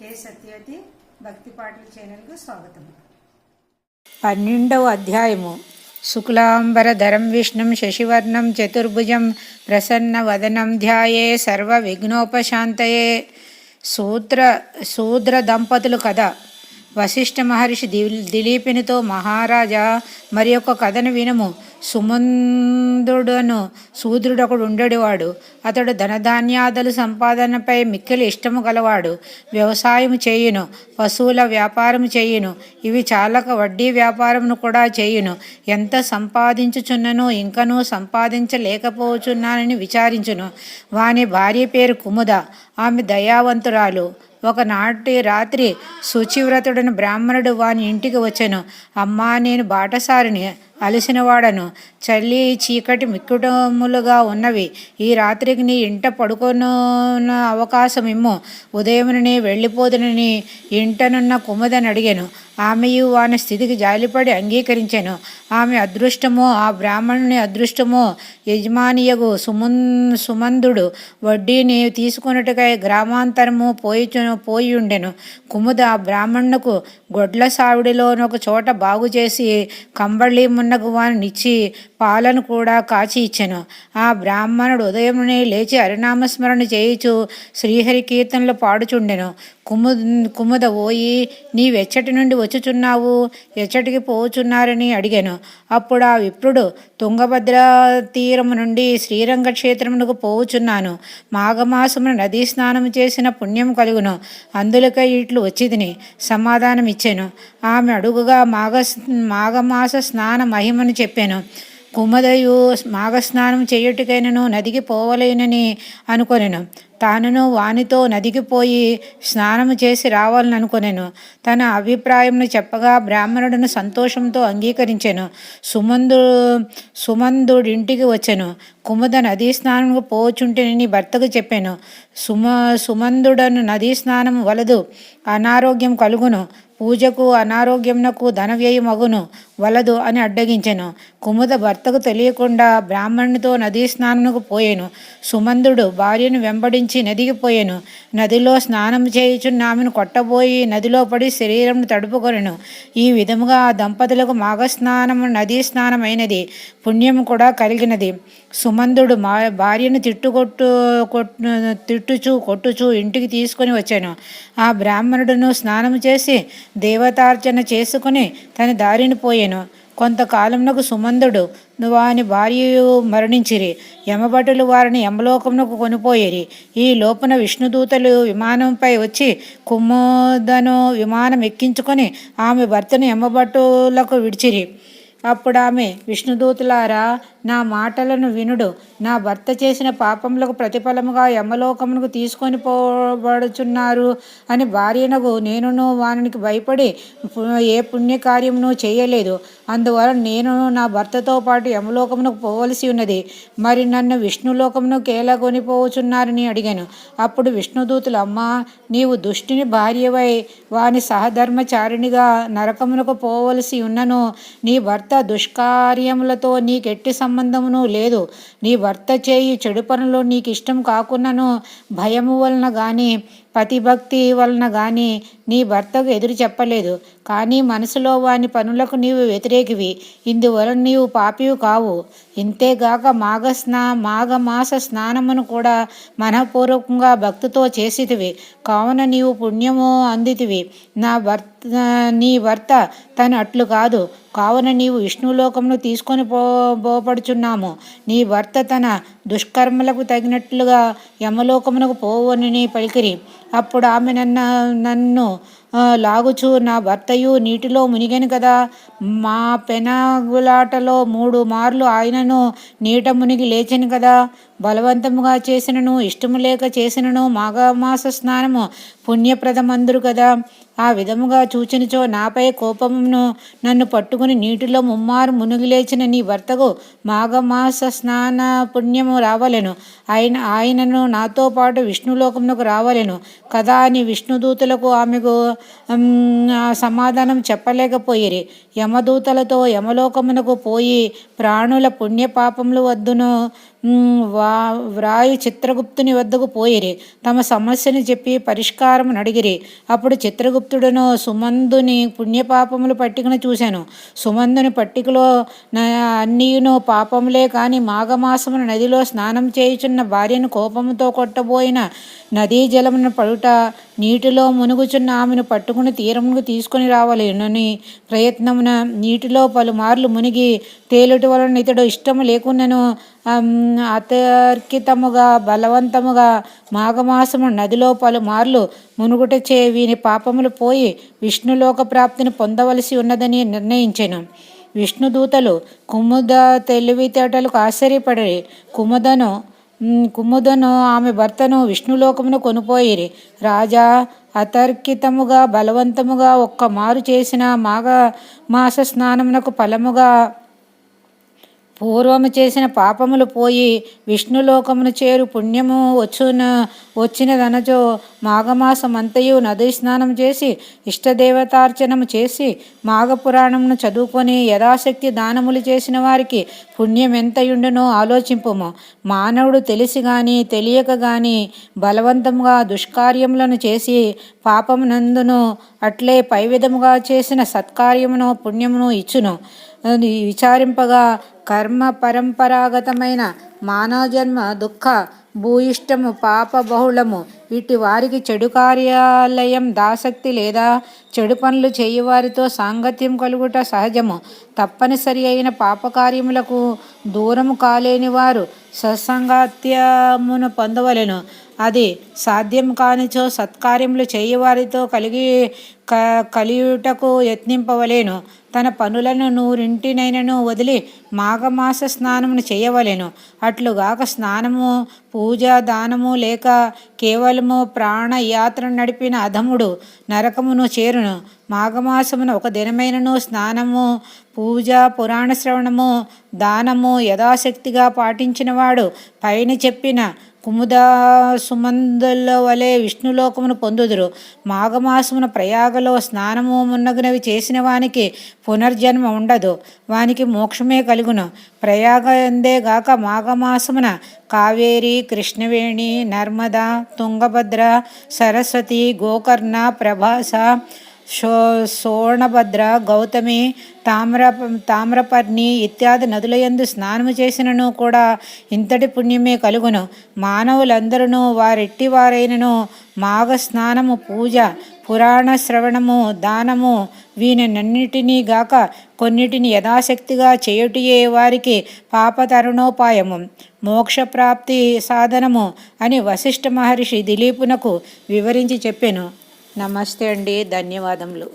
K Satyavathi భక్తి పాటల ఛానల్కు స్వాగతం. పన్నెండవ అధ్యాయము. శుక్లాంబరధరం విష్ణుం శశివర్ణం చతుర్భుజం ప్రసన్నవదనం ధ్యాయే సర్వ విఘ్నోపశాంతయే. శూద్ర శూద్ర దంపతులు కథ. వశిష్ఠ మహర్షి దిలీపినితో మహారాజా మరి యొక్క కథను వినము. సుమందుడను శూద్రుడొకడు ఉండేవాడు. అతడు ధనధాన్యాదులు సంపాదనపై మిక్కిలి ఇష్టము గలవాడు. వ్యవసాయం చేయును పశువుల వ్యాపారం చేయును ఇవి చాలక వడ్డీ వ్యాపారమును కూడా చేయును. ఎంత సంపాదించుచున్నను ఇంకనూ సంపాదించలేకపోచున్నానని విచారించును. వాని భార్య పేరు కుముద ఆమె దయావంతురాలు. ఒకనాటి రాత్రి శుచివ్రతుడను బ్రాహ్మణుడు వాని ఇంటికి వచ్చాను. అమ్మా నేను బాటసారిని అలసినవాడను. చల్లి చీకటి మిక్కుటములుగా ఉన్నవి. ఈ రాత్రికి నీ ఇంట పడుకొనున్న అవకాశం ఇమ్ము ఉదయమునని వెళ్ళిపోదునని ఇంటనున్న కుముదని అడిగాను ఆమెయు వాని స్థితికి జాలిపడి అంగీకరించాను. ఆమె అదృష్టమో ఆ బ్రాహ్మణుని అదృష్టమో యజమానియగు సుమన్ సుమందుడు. వడ్డీని తీసుకొనుటకై గ్రామాంతరము పోయి పోయి ఉండెను కుముద ఆ బ్రాహ్మణుకు గొడ్ల సావిడిలోనొక చోట బాగు చేసి కంబళి மன்னகுவான் நிச்சே పాలను కూడా కాచి ఇచ్చెను. ఆ బ్రాహ్మణుడు ఉదయమునే లేచి హరినామస్మరణ చేయుచు శ్రీహరి కీర్తనలు పాడుచుండెను. కుము కుముద ఓయి నీవెచ్చటి నుండి వచ్చుచున్నావు ఎచ్చటికి పోచున్నారని అడిగాను. అప్పుడు ఆ విప్రుడు తుంగభద్ర తీరము నుండి శ్రీరంగ క్షేత్రమునకు పోవుచున్నాను. మాఘమాసమున నదీ స్నానం చేసిన పుణ్యం కలుగును. అందులకై ఇట్లు వచ్చిదిని సమాధానం ఇచ్చాను ఆమె అడుగుగా మాఘ మాఘమాస స్నాన మహిమను చెప్పాను. కుమదయు మాఘస్నానం చేయుటికైనను నదికి పోవలేనని అనుకొనెను. తానును వానితో నదికి పోయి స్నానము చేసి రావాలని తన అభిప్రాయంను చెప్పగా బ్రాహ్మణుడును సంతోషంతో అంగీకరించెను. సుమందు సుమందుడింటికి వచ్చెను. కుముద నదీ స్నానముకు పోచుంటేనని భర్తకు చెప్పాను. సుమ సుమందుడను నదీ స్నానం వలదు అనారోగ్యం కలుగును. పూజకు అనారోగ్యంనకు ధన వ్యయమగును వలదు అని అడ్డగించెను. కుముద భర్తకు తెలియకుండా బ్రాహ్మణునితో నదీ స్నానముకు పోయాను. సుమందుడు భార్యను వెంబడించి నదికి పోయాను నదిలో స్నానం చేయుచున్నామెను కొట్టబోయి నదిలో పడి శరీరం తడుపుకొనెను. ఈ విధముగా ఆ దంపతులకు మాఘస్నానము నదీ స్నానమైనది పుణ్యం కూడా కలిగినది. సుమందుడు మా భార్యను తిట్టుకొట్టు కొట్టు తిట్టుచు కొట్టుచు ఇంటికి తీసుకొని వచ్చాను. ఆ బ్రాహ్మణుడును స్నానం చేసి దేవతార్చన చేసుకుని తన దారిని పోయాను. కొంతకాలమునకు సుమందుడు. వాని భార్య మరణించిరి. యమభటులు వారిని యమలోకమునకు కొనిపోయిరి. ఈ లోపున విష్ణుదూతలు విమానంపై వచ్చి కుమ్మోదను విమానం ఎక్కించుకొని ఆమె భర్తను యమభటులకు విడిచిరి. అప్పుడు ఆమె విష్ణుదూతులారా నా మాటలను వినుడు. నా భర్త చేసిన పాపములకు ప్రతిఫలముగా యమలోకమునకు తీసుకొని పోబడుచున్నారు అని భార్యనకు నేనును వానికి భయపడి ఏ పుణ్యకార్యమును చేయలేదు. అందువలన నేను నా భర్తతో పాటు యమలోకమునకు పోవలసి ఉన్నది. మరి నన్ను విష్ణులోకమును కేలగొనిపోచున్నారని అడిగాను. అప్పుడు విష్ణుదూతులు అమ్మా నీవు దుష్టిని భార్యవై వాని సహధర్మచారిణిగా నరకమునకు పోవలసి ఉన్నను. నీ భర్త దుష్కార్యములతో నీకెట్టి సంబంధమును లేదు. నీ భర్త చేయి చెడు పనులు నీకు ఇష్టం కాకున్నను భయము వలన కానీ పతిభక్తి వలన కానీ నీ భర్తకు ఎదురు చెప్పలేదు. కానీ మనసులో వాని పనులకు నీవు వ్యతిరేకివి. ఇందువలన నీవు పాపివి కావు. ఇంతేగాక మాఘ స్నా మాఘమాస స్నానమును కూడా మనఃపూర్వకంగా భక్తితో చేసితివి. కావున నీవు పుణ్యము అందితివి. నా భర్త నీ భర్త తను అట్లు కాదు. కావున నీవు విష్ణులోకమును తీసుకొని పో పోపడుచున్నాము నీ భర్త తన దుష్కర్మలకు తగినట్లుగా యమలోకమునకు పోవనని పలికిరి. అప్పుడు ఆమె నన్ను నన్ను లాగుచు నా భర్తయు నీటిలో మునిగాను కదా. మా పెనగులాటలో మూడు మార్లు ఆయనను నీట మునిగి లేచను కదా. బలవంతముగా చేసినను ఇష్టము లేక చేసినను మాఘమాస స్నానము పుణ్యప్రదమందురు కదా. ఆ విధముగా చూచినచో నాపై కోపమును నన్ను పట్టుకుని నీటిలో ముమ్మారు మునిగిలేచిన నీ భర్తకు మాఘమాస స్నాన పుణ్యము రావలెను. ఆయన ఆయనను నాతో పాటు విష్ణులోకమునకు రావలెను. కదా అని విష్ణుదూతలకు ఆమెకు సమాధానం చెప్పలేకపోయిరి. యమదూతలతో యమలోకమునకు పోయి ప్రాణుల పుణ్యపాపములు వద్దును వా వ్రాయి చిత్రగుప్తుని వద్దకు పోయిరి. తమ సమస్యను చెప్పి పరిష్కారం అడిగిరి అప్పుడు చిత్రగుప్తుడును సుమందుని పుణ్యపాపములు పట్టికను చూశాను. సుమందుని పట్టికలో నా పాపములే కానీ మాఘమాసమున నదిలో స్నానం చేయుచున్న భార్యను కోపముతో కొట్టబోయిన నదీ జలమున పడుట నీటిలో మునుగుచున్న ఆమెను పట్టుకుని తీరమునకు తీసుకొని రావాలని ప్రయత్నమున నీటిలో పలుమార్లు మునిగి తేలుట వలన ఇతడు ఇష్టము లేకున్నను అతర్కితముగా బలవంతముగా మాఘమాసము నదిలో పలుమార్లు మునుగుటచే వీని పాపములు పోయి విష్ణులోక ప్రాప్తిని పొందవలసి ఉన్నదని నిర్ణయించెను. విష్ణుదూతలు కుముద తెలివితేటలకు ఆశ్చర్యపడి కుముదను కుముదను ఆమె భర్తను విష్ణులోకమును కొనుపోయిరి. రాజా అతర్కితముగా బలవంతముగా ఒక్క మారు చేసిన మాఘ మాస స్నానమునకు ఫలముగా పూర్వము చేసిన పాపములు పోయి విష్ణులోకమును చేరు పుణ్యము వచ్చున వచ్చినదనచో మాఘమాసమంతయు నదీ స్నానం చేసి ఇష్టదేవతార్చనము చేసి మాఘపురాణమును చదువుకొని యథాశక్తి దానములు చేసిన వారికి పుణ్యం ఎంతయుండునో ఆలోచింపుము. మానవుడు తెలిసి గాని తెలియక గాని బలవంతముగా దుష్కార్యములను చేసి పాపమునందును అట్లే పై విధముగా చేసిన సత్కార్యమును పుణ్యమును ఇచ్చును. విచారింపగా కర్మ పరంపరాగతమైన మానవ జన్మ దుఃఖ భూయిష్టము పాప బహుళము ఇటు వారికి చెడు కార్యాలయం దాసక్తి లేదా చెడు పనులు చేయువారితో సాంగత్యం కలుగుట సహజము. తప్పనిసరి అయిన పాపకార్యములకు దూరము కాలేని వారు సత్సంగాత్యమును పొందవలెను. అది సాధ్యం కానిచో సత్కార్యములు చేయవారితో కలిగి క కలియుటకు యత్నింపవలేను. తన పనులను నూరింటినైనను వదిలి మాఘమాస స్నానమును చేయవలెను. అట్లుగాక స్నానము పూజ దానము లేక కేవలము ప్రాణయాత్ర నడిపిన అధముడు నరకమును చేరును. మాఘమాసమున ఒక దినమైనను స్నానము పూజ పురాణ శ్రవణము దానము యథాశక్తిగా పాటించినవాడు పైన చెప్పిన కుముదా సుమందుల వలె విష్ణులోకమును పొందుదురు. మాఘమాసమున ప్రయాగలో స్నానము మున్నగునవి చేసిన వానికి పునర్జన్మ ఉండదు. వానికి మోక్షమే కలుగును. ప్రయాగ ఎందేగాక మాఘమాసమున కావేరి కృష్ణవేణి నర్మద తుంగభద్ర సరస్వతి గోకర్ణ ప్రభాస శో సోణభద్ర గౌతమి తామ్ర తామ్రపర్ణి ఇత్యాది నదులయందు స్నానము చేసినను కూడా ఇంతటి పుణ్యమే కలుగును. మానవులందరూ వారెట్టి వారైనను మాఘ స్నానము పూజ పురాణ శ్రవణము దానము వీనన్నిటినీ గాక కొన్నిటిని యథాశక్తిగా చేయుటియే వారికి పాపతరుణోపాయము. మోక్షప్రాప్తి సాధనము అని వశిష్ఠ మహర్షి దిలీపునకు వివరించి చెప్పెను. నమస్తే అండి ధన్యవాదములు.